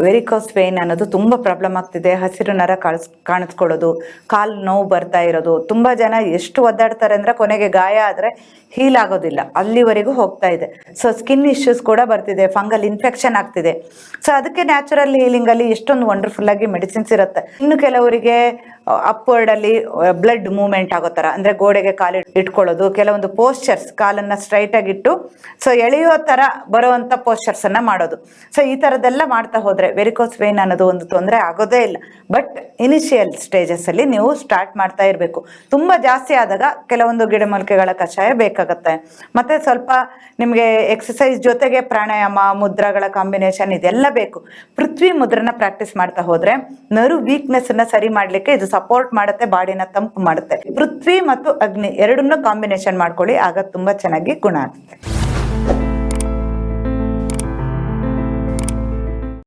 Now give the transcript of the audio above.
Varicose vane ಅನ್ನೋದು ತುಂಬ problem ಆಗ್ತಿದೆ. ಹಸಿರು ನರ ಕಾಣಿಸ್, ಕಾಣಿಸ್ಕೊಳ್ಳೋದು, ಕಾಲು ನೋವು ಬರ್ತಾ ಇರೋದು. ತುಂಬ ಜನ ಎಷ್ಟು ಒದ್ದಾಡ್ತಾರೆ ಅಂದರೆ ಕೊನೆಗೆ ಗಾಯ ಆದರೆ ಹೀಲ್ ಆಗೋದಿಲ್ಲ. ಅಲ್ಲಿವರೆಗೂ ಹೋಗ್ತಾ ಇದೆ. ಸೊ ಸ್ಕಿನ್ ಇಶ್ಯೂಸ್ ಕೂಡ ಬರ್ತಿದೆ. ಫಂಗಲ್ ಇನ್ಫೆಕ್ಷನ್ ಆಗ್ತಿದೆ. ಸೊ ಅದಕ್ಕೆ ನ್ಯಾಚುರಲ್ ಹೀಲಿಂಗಲ್ಲಿ ಎಷ್ಟೊಂದು ವಂಡರ್ಫುಲ್ ಆಗಿ ಮೆಡಿಸಿನ್ಸ್ ಇರುತ್ತೆ. ಇನ್ನು ಕೆಲವರಿಗೆ ಅಪ್ವರ್ಡ್ ಅಲ್ಲಿ ಬ್ಲಡ್ ಮೂವ್ಮೆಂಟ್ ಆಗೋ ಥರ ಅಂದರೆ ಗೋಡೆಗೆ ಕಾಲು ಇಟ್ಕೊಳ್ಳೋದು, ಕೆಲವೊಂದು ಪೋಸ್ಚರ್ಸ್ ಕಾಲನ್ನ ಸ್ಟ್ರೈಟ್ ಆಗಿಟ್ಟು ಸೊ ಎಳೆಯೋ ತರ ಬರುವಂಥ ಪೋಸ್ಚರ್ಸ್ ಅನ್ನ ಮಾಡೋದು. ಸೊ ಈ ತರದೆಲ್ಲ ಮಾಡ್ತಾ ಹೋದ್ರೆ ವೆರಿಕೋಸ್ ವೇನ್ ಅನ್ನೋದು ಒಂದು ತೊಂದರೆ ಆಗೋದೇ ಇಲ್ಲ. ಬಟ್ ಇನಿಷಿಯಲ್ ಸ್ಟೇಜಸ್ ಅಲ್ಲಿ ನೀವು ಸ್ಟಾರ್ಟ್ ಮಾಡ್ತಾ ಇರಬೇಕು. ತುಂಬಾ ಜಾಸ್ತಿ ಆದಾಗ ಕೆಲವೊಂದು ಗಿಡಮೂಲಿಕೆಗಳ ಕಷಾಯ ಬೇಕಾಗತ್ತೆ. ಮತ್ತೆ ಸ್ವಲ್ಪ ನಿಮಗೆ ಎಕ್ಸಸೈಸ್ ಜೊತೆಗೆ ಪ್ರಾಣಾಯಾಮ, ಮುದ್ರಗಳ ಕಾಂಬಿನೇಷನ್ ಇದೆಲ್ಲ ಬೇಕು. ಪೃಥ್ವಿ ಮುದ್ರನ ಪ್ರಾಕ್ಟೀಸ್ ಮಾಡ್ತಾ ಹೋದ್ರೆ ನರು ವೀಕ್ನೆಸ್ ಅನ್ನ ಸರಿ ಮಾಡ್ಲಿಕ್ಕೆ ಇದು ಸಪೋರ್ಟ್ ಮಾಡುತ್ತೆ, ಬಾಡಿನ ತಂಪು ಮಾಡುತ್ತೆ. ಪೃಥ್ವಿ ಮತ್ತು ಅಗ್ನಿ ಎರಡನ್ನೂ ಕಾಂಬಿನೇಷನ್ ಮಾಡ್ಕೊಳ್ಳಿ, ಆಗ ತುಂಬಾ ಚೆನ್ನಾಗಿ ಗುಣ ಆಗುತ್ತೆ